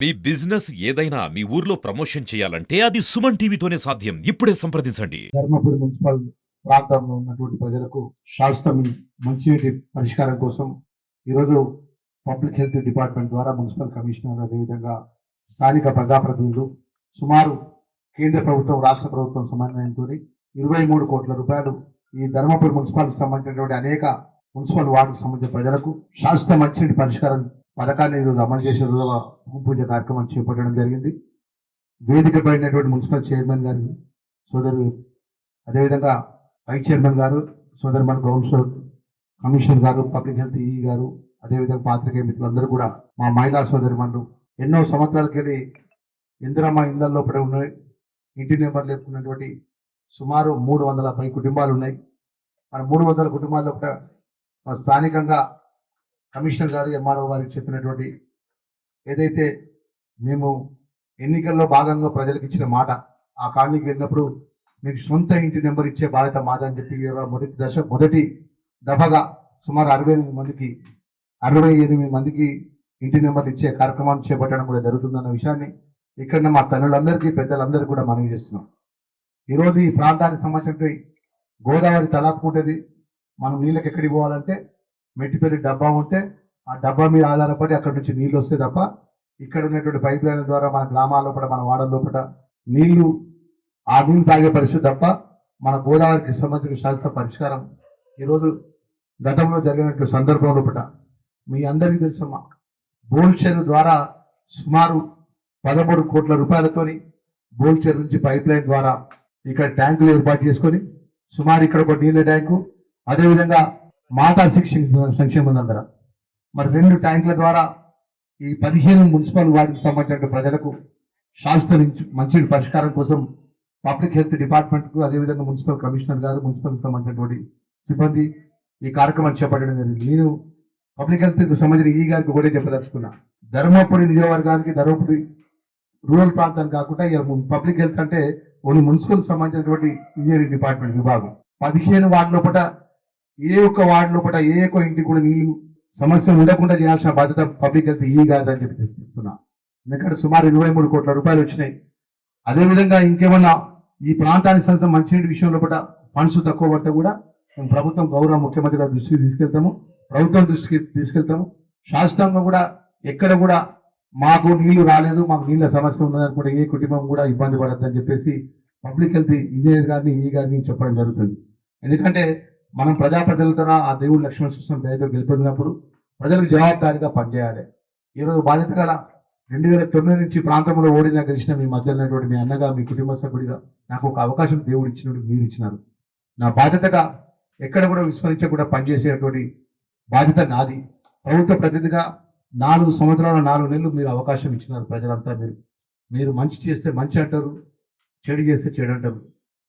మీ business ఏదైనా మీ ఊర్లో promotion చేయాలంటే అది సుమన్ టీవీతోనే సాధ్యం. ఇప్పుడే సంప్రదించండి. ధర్మపురి మున్సిపల్ ప్రాంతంలో ఉన్నటువంటి ప్రజలకు శాశ్వత మంచినీటి పరిష్కారం కోసం ఈరోజు పబ్లిక్ హెల్త్ డిపార్ట్మెంట్ ద్వారా మున్సిపల్ కమిషనర్ అదేవిధంగా స్థానిక ప్రజాప్రతినిధులు సుమారు కేంద్ర ప్రభుత్వం రాష్ట్ర ప్రభుత్వం సమన్వయంతో ఇరవై మూడు కోట్ల రూపాయలు ఈ ధర్మపురి మున్సిపాలిటీకి సంబంధించినటువంటి అనేక మున్సిపల్ వార్డుకు సంబంధించిన ప్రజలకు శాశ్వత మంచినీటి పరిష్కారం పథకాన్ని ఈరోజు అమలు చేసే రోజు భూమి పూజ కార్యక్రమం చేపట్టడం జరిగింది. వేదిక పడినటువంటి మున్సిపల్ చైర్మన్ గారు సోదరు అదేవిధంగా వైస్ చైర్మన్ గారు సోదరు మన కౌన్సిలర్ కమిషనర్ గారు పబ్లిక్ హెల్త్ ఈ గారు అదేవిధంగా పాత్రికేయ మిత్రులందరూ కూడా మా మహిళా సోదరి మనులు ఎన్నో సంవత్సరాలకెళ్ళి ఇందిరమ్మ ఇళ్ళ లోపల ఉన్నాయి. ఇంటి నెంబర్లు లేకున్నటువంటి సుమారు మూడు వందల పై కుటుంబాలు ఉన్నాయి. మన మూడు వందల కుటుంబాల్లో స్థానికంగా కమిషనర్ గారు ఎంఆర్ఓ గారికి చెప్పినటువంటి ఏదైతే మేము ఎన్నికల్లో భాగంగా ప్రజలకు ఇచ్చిన మాట ఆ కాలనీకి వెళ్ళినప్పుడు మీకు సొంత ఇంటి నెంబర్ ఇచ్చే బాధ్యత మాదని చెప్పి మొదటి దశ మొదటి దఫగా సుమారు అరవై ఎనిమిది మందికి అరవై ఎనిమిది మందికి ఇంటి నెంబర్ ఇచ్చే కార్యక్రమాన్ని చేపట్టడం కూడా జరుగుతుందన్న విషయాన్ని ఇక్కడ మా తల్లులందరికీ పెద్దలందరికీ కూడా మనవి చేస్తున్నాం. ఈరోజు ఈ ప్రాంతానికి సమస్యపై గోదావరి తలాపుకుంటుంది మనం నీళ్ళకి ఎక్కడికి పోవాలంటే మెట్టిపల్లి డబ్బా ఉంటే ఆ డబ్బా మీద ఆధారపడి అక్కడ నుంచి నీళ్ళు వస్తే తప్ప ఇక్కడ ఉన్నటువంటి పైప్ లైన్ల ద్వారా మన గ్రామాల లోపల మన వాడల లోపల నీళ్ళు ఆ నీళ్ళు తాగే పరిస్థితి తప్ప మన గోదావరికి సంబంధించిన శాశ్వత పరిష్కారం ఈరోజు గతంలో జరిగినటువంటి సందర్భం లోపల మీ అందరికీ తెలుసమ్మా బోల్చెరు ద్వారా సుమారు పదమూడు కోట్ల రూపాయలతోని బోల్చెరు నుంచి పైప్ లైన్ ద్వారా ఇక్కడ ట్యాంకులు ఏర్పాటు చేసుకొని సుమారు ఇక్కడ ఒక నీళ్ళ ట్యాంకు అదేవిధంగా మాతా శిక్ష సంక్షేమం దగ్గర మరి రెండు ట్యాంకుల ద్వారా ఈ పదిహేను మున్సిపల్ వార్డుకు సంబంధించిన ప్రజలకు శాస్త్ర మంచి పరిష్కారం కోసం పబ్లిక్ హెల్త్ డిపార్ట్మెంట్కు అదేవిధంగా మున్సిపల్ కమిషనర్ గారు మున్సిపల్ సంబంధించినటువంటి సిబ్బంది ఈ కార్యక్రమం చేపట్టడం జరిగింది. నేను పబ్లిక్ హెల్త్కు సంబంధించిన ఈ గారికి కూడా చెప్పదలుచుకున్నా. ధర్మపురి నియోజకవర్గానికి ధర్మపురి రూరల్ ప్రాంతానికి కాకుండా ఇక పబ్లిక్ హెల్త్ అంటే ఓన్లీ మున్సిపల్ సంబంధించినటువంటి ఇంజనీరింగ్ డిపార్ట్మెంట్ విభాగం. పదిహేను వార్డు లోపల ఏ ఒక్క వార్డు లోపల ఏ ఒక్క ఇంటికి కూడా నీళ్ళు సమస్య ఉండకుండా చేయాల్సిన బాధ్యత పబ్లిక్ హెల్త్ ఈ కాదని చెప్పి చెప్తున్నా. ఎందుకంటే సుమారు ఇరవై మూడు కోట్ల రూపాయలు వచ్చినాయి. అదేవిధంగా ఇంకేమన్నా ఈ ప్రాంతానికి సంబంధించిన మంచినీటి విషయంలో కూడా ఫండ్స్ తక్కువ పడితే కూడా మేము ప్రభుత్వం గౌరవ ముఖ్యమంత్రి గారి దృష్టికి తీసుకెళ్తాము. ప్రభుత్వం దృష్టికి తీసుకెళ్తాము. శాస్త్రంగా కూడా ఎక్కడ కూడా మాకు నీళ్ళు రాలేదు మాకు నీళ్ళ సమస్య ఉన్నదని కూడా ఏ కుటుంబం కూడా ఇబ్బంది పడద్దని చెప్పేసి పబ్లిక్ హెల్త్ ఇంజనీర్ గారిని ఈ గారిని చెప్పడం జరుగుతుంది. ఎందుకంటే మనం ప్రజాప్రతినిధులతో ఆ దేవుడు లక్ష్మణ కృష్ణ దయతో గెలుపొందినప్పుడు ప్రజలకు జవాబుదారీగా పనిచేయాలి. ఈరోజు బాధ్యత గల రెండు వేల తొమ్మిది నుంచి ప్రాంతంలో ఓడిన గెలిచిన మీ మధ్య ఉన్నటువంటి మీ అన్నగా మీ కుటుంబ సభ్యుడిగా నాకు ఒక అవకాశం దేవుడు ఇచ్చినట్టు మీరు ఇచ్చినారు. నా బాధ్యతగా ఎక్కడ కూడా విస్మరించకుండా పనిచేసేటువంటి బాధ్యత నాది. ప్రభుత్వ ప్రతినిధిగా నాలుగు సంవత్సరాల నాలుగు నెలలు మీరు అవకాశం ఇచ్చినారు ప్రజలంతా మీరు. మీరు మంచి చేస్తే మంచి అంటారు చెడు చేస్తే చెడు అంటారు.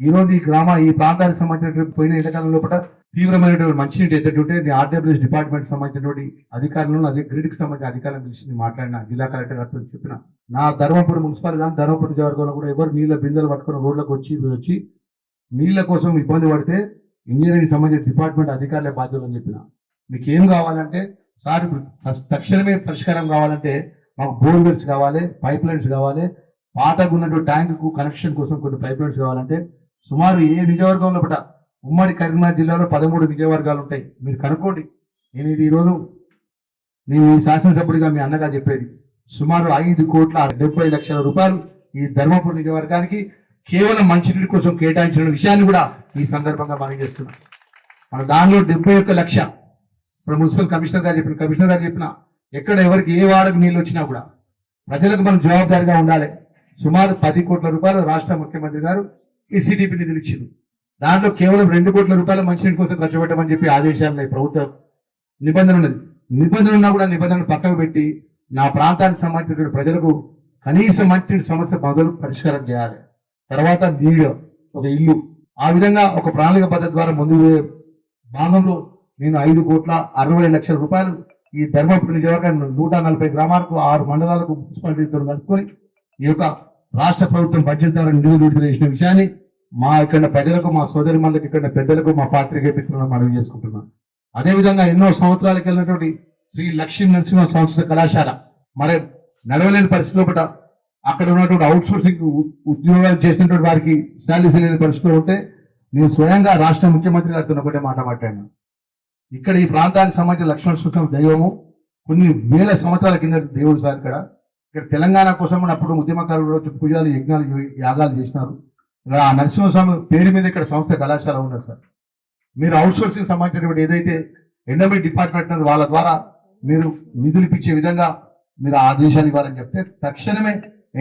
ఈ రోజు ఈ గ్రామ ఈ ప్రాంతానికి సంబంధించినటువంటి పోయిన ఎండాకాలం లోపల తీవ్రమైనటువంటి మంచినీటి ఎత్తుంటే నేను ఆర్డబ్ల్యూఎస్ డిపార్ట్మెంట్ సంబంధించినటువంటి అధికారులను అదే గ్రిడ్కి సంబంధించిన అధికారులను పిలిచి మాట్లాడిన. జిల్లా కలెక్టర్ గారితో చెప్పిన. నా ధర్మపురం మున్సిపల్ కానీ ధర్మపురం నియోజకవర్గంలో కూడా ఎవరు నీళ్ళ బిందెలు పట్టుకొని రోడ్లకు వచ్చి వచ్చి నీళ్ళ కోసం ఇబ్బంది పడితే ఇంజనీరింగ్ సంబంధించిన డిపార్ట్మెంట్ అధికారులే బాధ్యతలు అని చెప్పిన. మీకు ఏం కావాలంటే సార్ తక్షణమే పరిష్కారం కావాలంటే మాకు బోర్వెల్స్ కావాలి పైప్ లైన్స్ కావాలి పాతగా ఉన్నటువంటి ట్యాంకు కనెక్షన్ కోసం కొన్ని పైప్ లైన్స్ కావాలంటే సుమారు ఏ నియోజకవర్గంలో పట ఉమ్మడి కరీంనగర్ జిల్లాలో పదమూడు నియోజకవర్గాలు ఉంటాయి. మీరు కనుక్కోండి. నేను ఇది ఈరోజు నేను ఈ శాసనసభ్యుడిగా మీ అన్నగా చెప్పేది. సుమారు ఐదు కోట్ల డెబ్బై లక్షల రూపాయలు ఈ ధర్మపురి నియోజకవర్గానికి కేవలం మంచినీటి కోసం కేటాయించిన విషయాన్ని కూడా ఈ సందర్భంగా మనం చేస్తున్నాం. మన దానిలో డెబ్బై ఒక్క లక్ష ఇప్పుడు మున్సిపల్ కమిషనర్ గారు చెప్పిన కమిషనర్ గారు చెప్పిన ఎక్కడ ఎవరికి ఏ వాడకు నీళ్ళు వచ్చినా కూడా ప్రజలకు మనం జవాబుదారిగా ఉండాలి. సుమారు పది కోట్ల రూపాయలు రాష్ట్ర ముఖ్యమంత్రి గారు ఈ సిడిపి నిలిచింది దాంట్లో కేవలం రెండు కోట్ల రూపాయలు మంచినీటి కోసం ఖర్చు పెట్టమని చెప్పి ఆదేశాలు ఉన్నాయి. ప్రభుత్వ నిబంధన ఉన్నది నిబంధన ఉన్నా కూడా నిబంధనలు పక్కకు పెట్టి నా ప్రాంతానికి సంబంధించిన ప్రజలకు కనీసం మంచినీటి సమస్య మొదలు పరిష్కారం చేయాలి. తర్వాత నీడ ఒక ఇల్లు. ఆ విధంగా ఒక ప్రణాళిక పద్ధతి ద్వారా ముందు భాగంలో నేను ఐదు కోట్ల అరవై లక్షల రూపాయలు ఈ ధర్మపురి నియోజకవర్గం నూట నలభై గ్రామాలకు ఆరు మండలాలకు మున్సిపాలిటీతో కలుపుకొని ఈ యొక్క రాష్ట్ర ప్రభుత్వం బడ్జెట్ ద్వారా నిధులు విడుదల చేసిన విషయాన్ని మా ఇక్కడ ప్రజలకు మా సోదరి మందికి ఇక్కడ పెద్దలకు మా పాత్రికే మిత్రులను మనవి చేసుకుంటున్నాను అదేవిధంగా ఎన్నో సంవత్సరాలకు వెళ్ళినటువంటి శ్రీ లక్ష్మీ నరసింహ సంస్కృత కళాశాల మరి నడవలేని పరిస్థితిలో పట అక్కడ ఉన్నటువంటి అవుట్ సోర్సింగ్ ఉద్యోగాలు చేసినటువంటి వారికి శాలరీస్ లేని పరిస్థితిలో ఉంటే నేను స్వయంగా రాష్ట్ర ముఖ్యమంత్రి గారితో ఒకటే మాట మాట్లాడాను. ఇక్కడ ఈ ప్రాంతానికి సంబంధించిన లక్ష్మణ సూత్రం దైవము కొన్ని వేల సంవత్సరాల కింద దేవుడు సార్ ఇక్కడ. ఇక్కడ తెలంగాణ కోసం అప్పుడు ఉద్యమకారులు పూజలు యజ్ఞాలు యాగాలు చేసినారు. ఆ నరసింహస్వామి పేరు మీద ఇక్కడ సంస్థ కళాశాల ఉన్నది సార్. మీరు అవుట్ సోర్సింగ్ సంబంధించినటువంటి ఏదైతే ఎండోమెంట్ డిపార్ట్మెంట్ వాళ్ళ ద్వారా మీరు నిధులు ఇప్పించే విధంగా మీరు ఆదేశాలు ఇవ్వాలని చెప్తే తక్షణమే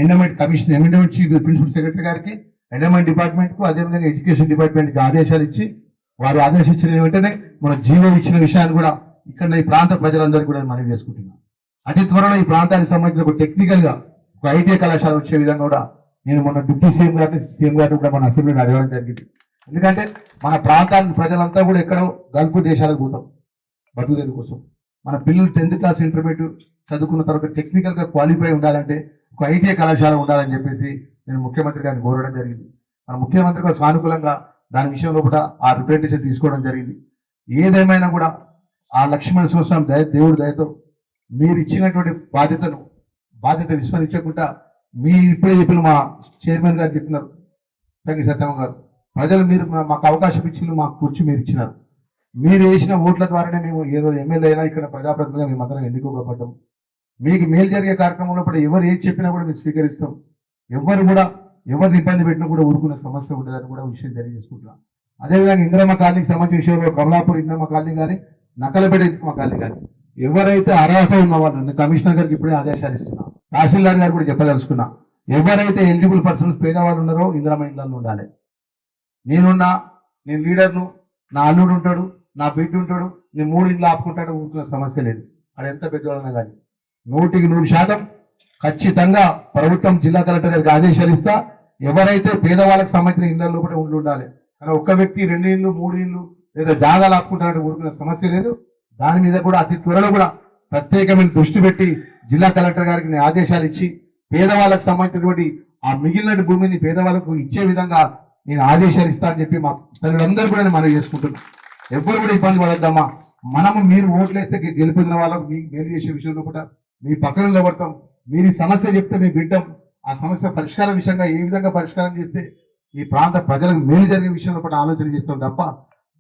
endowment commission endowment chief principal secretary గారికి ఎండోమెంట్ డిపార్ట్మెంట్కు అదేవిధంగా ఎడ్యుకేషన్ డిపార్ట్మెంట్కి ఆదేశాలు ఇచ్చి వారు ఆదేశించిన వెంటనే మన జీవో ఇచ్చిన విషయాన్ని కూడా ఇక్కడ ఈ ప్రాంత ప్రజలందరికీ కూడా మనవి చేసుకుంటున్నాం. అతి త్వరలో ఈ ప్రాంతానికి సంబంధించిన ఒక టెక్నికల్గా ఒక ఐటీఐ కళాశాల వచ్చే విధంగా కూడా నేను మొన్న డిప్యూటీ సీఎం గారిని సీఎం గారిని కూడా మన అసెంబ్లీని అడగడం జరిగింది. ఎందుకంటే మన ప్రాంతాన్ని ప్రజలంతా కూడా ఎక్కడో గల్ఫ్ దేశాలకు పోతాం బతుకుదేరు కోసం. మన పిల్లలు టెన్త్ క్లాస్ ఇంటర్మీడియట్ చదువుకున్న తర్వాత టెక్నికల్గా క్వాలిఫై ఉండాలంటే ఒక ఐటీఐ కళాశాల ఉండాలని చెప్పేసి నేను ముఖ్యమంత్రి గారిని కోరడం జరిగింది. మన ముఖ్యమంత్రి గారు సానుకూలంగా దాని విషయంలో కూడా ఆ రిప్రజెంటేషన్ తీసుకోవడం జరిగింది. ఏదేమైనా కూడా ఆ లక్ష్మణ స్వామి దయ దేవుడి దయతో మీరు ఇచ్చినటువంటి బాధ్యతను బాధ్యత విస్మరించకుండా మీ ఇప్పుడే చెప్పిన మా చైర్మన్ గారు చెప్పినారు. సంగీ సత్యం గారు. ప్రజలు మీరు మాకు అవకాశం ఇచ్చిన మాకు కూర్చు మీరు ఇచ్చినారు. మీరు వేసిన ఓట్ల ద్వారానే మేము ఏదో ఎమ్మెల్యే అయినా ఇక్కడ ప్రజాప్రతినిధిగా మేమందరం ఎన్నుకోబడ్డాం మీకు మేలు జరిగే కార్యక్రమంలో కూడా ఎవరు ఏది చెప్పినా కూడా మేము స్వీకరిస్తాం. ఎవరు కూడా ఎవరిని ఇబ్బంది పెట్టినా కూడా ఊరుకునే సమస్య ఉండదని కూడా విషయం తెలియజేసుకుంటున్నాం. అదేవిధంగా ఇంద్రమ్మ కాలనీకి సంబంధించిన విషయంలో కమలాపూర్ ఇంద్రమ్మ కాలనీ కానీ నకలపేట ఇంద్రమ్మ కాలనీ కానీ ఎవరైతే అర్హత ఉన్నవాళ్ళు కమిషనర్ గారికి ఇప్పుడే ఆదేశాలు ఇస్తున్నా తహసీల్దార్ గారు కూడా చెప్పదలుచుకున్నా ఎవరైతే ఎలిజిబుల్ పర్సన్స్ పేదవాళ్ళు ఉన్నారో ఇంద్రమ్మ ఇళ్ళల్లో ఉండాలి. నేనున్నా నేను లీడర్ను నా అల్లుడు ఉంటాడు నా బిడ్డ ఉంటాడు నేను మూడు ఇంట్లో ఆపుకుంటాడు ఊరుకునే సమస్య లేదు. అది ఎంత పెద్దవాళ్ళైనా కానీ. నూటికి నూరు శాతం ఖచ్చితంగా ప్రభుత్వం జిల్లా కలెక్టర్ గారికి ఆదేశాలు ఇస్తా ఎవరైతే పేదవాళ్ళకి సంబంధించిన ఇళ్ళ కూడా ఉండి ఉండాలి. కానీ ఒక్క వ్యక్తి రెండు ఇళ్ళు మూడు ఇళ్ళు లేదా జాగాలు ఆపుకుంటారంటే ఊరుకునే సమస్య లేదు. దాని మీద కూడా అతి త్వరలో కూడా ప్రత్యేకమైన దృష్టి పెట్టి జిల్లా కలెక్టర్ గారికి ఆదేశాలు ఇచ్చి పేదవాళ్ళకు సంబంధించినటువంటి ఆ మిగిలిన భూమిని పేదవాళ్ళకు ఇచ్చే విధంగా నేను ఆదేశాలు ఇస్తానని చెప్పి మా తల్లులందరూ కూడా నేను మనవి చేసుకుంటున్నాను. ఎవ్వరు కూడా ఇబ్బంది పడద్దామా మనము మీరు ఓట్లేస్తే గెలిపిన వాళ్ళకు మీకు మేలు చేసే విషయంలో కూడా మీ పక్కన నిలబడతాం. మీరు సమస్య చెప్తే మేము వింటాం. ఆ సమస్య పరిష్కార విషయంగా ఏ విధంగా పరిష్కారం చేస్తే ఈ ప్రాంత ప్రజలకు మేలు జరిగే విషయంలో కూడా ఆలోచన చేస్తాం తప్ప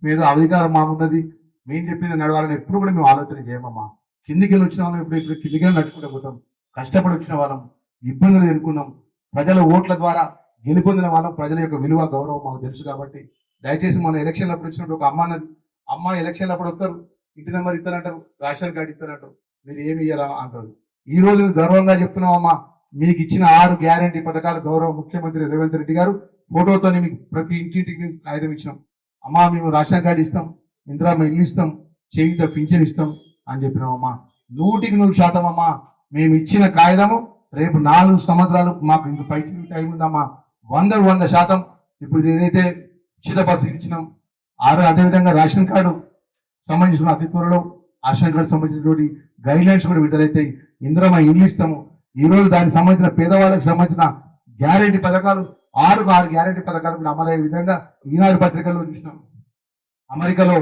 మీద అధికారం మాకున్నది మేము చెప్పిన నడవాలని ఎప్పుడు కూడా మేము ఆలోచన చేయమమ్మా. కిందికి వెళ్ళి వచ్చిన వాళ్ళం ఇప్పుడు ఇప్పుడు కిందికి నడుచుకుంటూ పోతాం. కష్టపడి వచ్చిన వాళ్ళం ఇబ్బందులు ఎదుర్కొన్నాం. ప్రజల ఓట్ల ద్వారా గెలుపొందిన వాళ్ళం ప్రజల యొక్క విలువ గౌరవం మాకు తెలుసు కాబట్టి దయచేసి మన ఎలక్షన్లు అప్పుడు వచ్చినప్పుడు ఒక అమ్మ అమ్మ ఎలక్షన్లు అప్పుడు వస్తారు. ఇంటి నెంబర్ ఇస్తారంటారు రేషన్ కార్డు ఇస్తారంటారు మీరు ఏమి ఇయ్యారా అంటారు. ఈ రోజు గర్వంగా చెప్తున్నాం అమ్మా మీకు ఇచ్చిన ఆరు గ్యారంటీ పథకాలు గౌరవ ముఖ్యమంత్రి రేవంత్ రెడ్డి గారు ఫోటోతో మీకు ప్రతి ఇంటింటికి మేము కాగితం ఇచ్చినాం. అమ్మా మేము రేషన్ కార్డు ఇస్తాం. ఇందిరా ఇల్లు ఇస్తాం చేయిత పింఛన్ ఇస్తాం అని చెప్పినామమ్మా నూటికి నూరు శాతం అమ్మా మేము ఇచ్చిన కాగితము రేపు నాలుగు సంవత్సరాలు మాకు ఇంక పైకి టైం ఉందమ్మా. వంద వంద శాతం. ఇప్పుడు ఏదైతే ఉచిత బస్సు ఇచ్చినాం ఆరు అదేవిధంగా రేషన్ కార్డు సంబంధించిన అతి త్వరలో రేషన్ కార్డు సంబంధించినటువంటి గైడ్ లైన్స్ కూడా విడుదలైతాయి. ఇందులో ఇల్లు ఇస్తాము ఈరోజు దానికి సంబంధించిన పేదవాళ్ళకి సంబంధించిన గ్యారెంటీ పథకాలు ఆరుకు ఆరు గ్యారెంటీ పథకాలు కూడా అమలయ్యే విధంగా ఈనాడు పత్రికల్లో చూసినాం. అమెరికాలో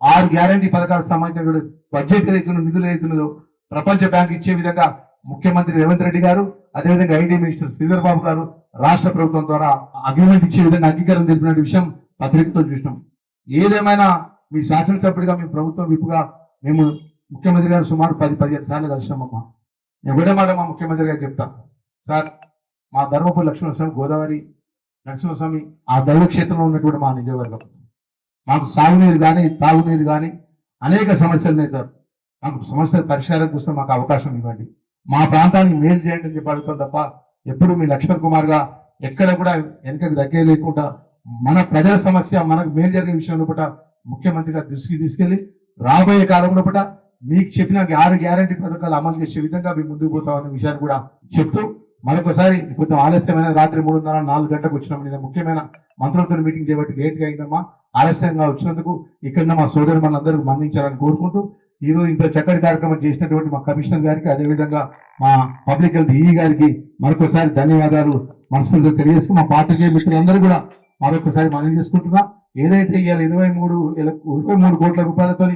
ఆరు గ్యారెంటీ పథకాలకు సంబంధించిన బడ్జెట్ రైతులు నిధులు రైతులు ప్రపంచ బ్యాంక్ ఇచ్చే విధంగా ముఖ్యమంత్రి రేవంత్ రెడ్డి గారు అదేవిధంగా ఐటీ మినిస్టర్ శ్రీధర్ బాబు గారు రాష్ట్ర ప్రభుత్వం ద్వారా అగ్రిమెంట్ ఇచ్చే విధంగా అంగీకారం తెలిపిన విషయం పత్రికతో చూసినాం. ఏదేమైనా మీ శాసనసభ్యుడిగా మీ ప్రభుత్వం విప్పుగా మేము ముఖ్యమంత్రి గారు సుమారు పది పదిహేను సార్లు కలిసినామమ్మా. నేను ఒకటే మాట మా ముఖ్యమంత్రి గారు చెప్తా. సార్ మా ధర్మపురి లక్ష్మణస్వామి గోదావరి నరసింహస్వామి ఆ దైవ క్షేత్రంలో ఉన్నటువంటి మా నిజవర్గం. మాకు సాగునీరు కానీ తాగునీరు కానీ అనేక సమస్యలు ఉన్నాయి సార్. మాకు సమస్యల పరిష్కారం కోసం మాకు అవకాశం ఇవ్వండి. మా ప్రాంతానికి మేలు చేయండి అని చెప్పి అడుగుతాం తప్ప ఎప్పుడు మీ లక్ష్మణ్ కుమార్గా ఎక్కడ కూడా వెనకకి దగ్గర లేకుండా మన ప్రజల సమస్య మనకు మేలు జరిగే విషయంలో కూడా ముఖ్యమంత్రిగా దృష్టికి తీసుకెళ్ళి రాబోయే కాలంలో కూడా మీకు చెప్పిన ఆరు గ్యారంటీ పథకాలు అమలు చేసే విధంగా మేము ముందుకు పోతామనే విషయాన్ని కూడా చెప్తూ మరొకసారి కొంచెం ఆలస్యమైన రాత్రి మూడున్నర నాలుగు గంటలకు వచ్చినాం నేను ముఖ్యమైన మంత్రులతో మీటింగ్ చేయబట్టి లేట్గా అయిందమ్మా. ఆలస్యంగా వచ్చినందుకు ఇక్కడ మా సోదరు మనందరూ మన్నించాలని కోరుకుంటూ ఈ రోజు ఇంత చక్కటి కార్యక్రమం చేసినటువంటి మా కమిషనర్ గారికి అదేవిధంగా మా పబ్లిక్ హెల్త్ ఈ గారికి మరొకసారి ధన్యవాదాలు మనస్ఫూర్తిగా తెలియజేసుకుని మా పార్టీ మిత్రులందరూ కూడా మరొకసారి మనం చేసుకుంటున్నా. ఏదైతే ఇవాళ ఇరవై మూడు ఇరవై మూడు కోట్ల రూపాయలతో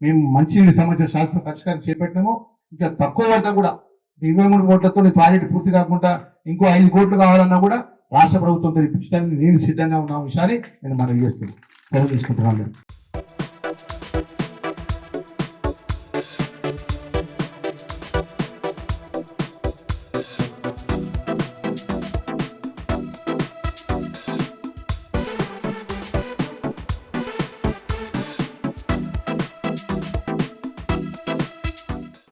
మేము మంచి సంబంధించిన శాస్త్ర పరిష్కారం చేపట్టినామో ఇంకా తక్కువ వద్ద కూడా ఇరవై మూడు కోట్లతో ఈ పూర్తి కాకుండా ఇంకో ఐదు కోట్లు కావాలన్నా కూడా రాష్ట్ర ప్రభుత్వంతో ఇప్పించడానికి నేను సిద్ధంగా ఉన్న విషయాన్ని నేను మనం చేస్తున్నాను సెలవు తీసుకుంటున్నాను.